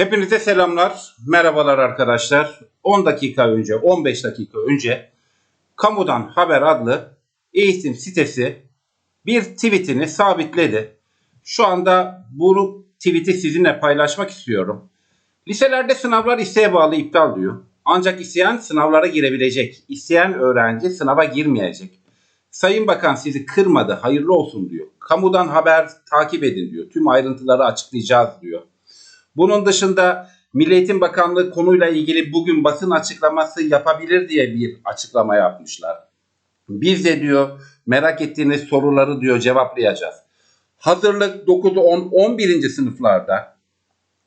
Hepinize selamlar, merhabalar arkadaşlar. 10 dakika önce, 15 dakika önce Kamudan Haber adlı eğitim sitesi bir tweetini sabitledi. Şu anda bu tweeti sizinle paylaşmak istiyorum. Liselerde sınavlar isteğe bağlı iptal diyor. Ancak isteyen sınavlara girebilecek. İsteyen öğrenci sınava girmeyecek. Sayın Bakan sizi kırmadı, hayırlı olsun diyor. Kamudan haber takip edin diyor. Tüm ayrıntıları açıklayacağız diyor. Bunun dışında Milli Eğitim Bakanlığı konuyla ilgili bugün basın açıklaması yapabilir diye bir açıklama yapmışlar. Biz de diyor merak ettiğiniz soruları diyor cevaplayacağız. Hazırlık 9, 10, 11. sınıflarda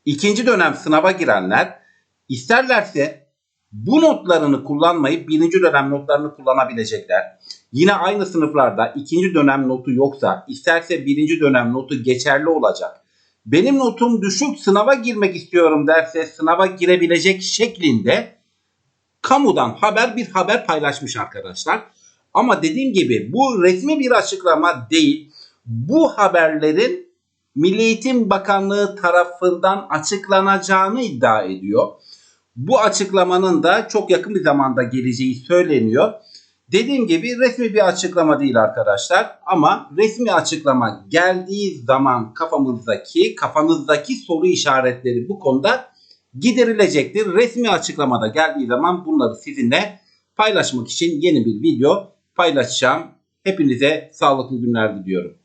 ikinci dönem sınava girenler isterlerse bu notlarını kullanmayıp birinci dönem notlarını kullanabilecekler. Yine aynı sınıflarda ikinci dönem notu yoksa isterse birinci dönem notu geçerli olacak. Benim notum düşük sınava girmek istiyorum derse sınava girebilecek şeklinde kamudan haber bir haber paylaşmış arkadaşlar. Ama dediğim gibi bu resmi bir açıklama değil. Bu haberlerin Milli Eğitim Bakanlığı tarafından açıklanacağını iddia ediyor. Bu açıklamanın da çok yakın bir zamanda geleceği söyleniyor. Dediğim gibi resmi bir açıklama değil arkadaşlar ama resmi açıklama geldiği zaman kafamızdaki, kafanızdaki soru işaretleri bu konuda giderilecektir. Resmi açıklamada geldiği zaman bunları sizinle paylaşmak için yeni bir video paylaşacağım. Hepinize sağlıklı günler diliyorum.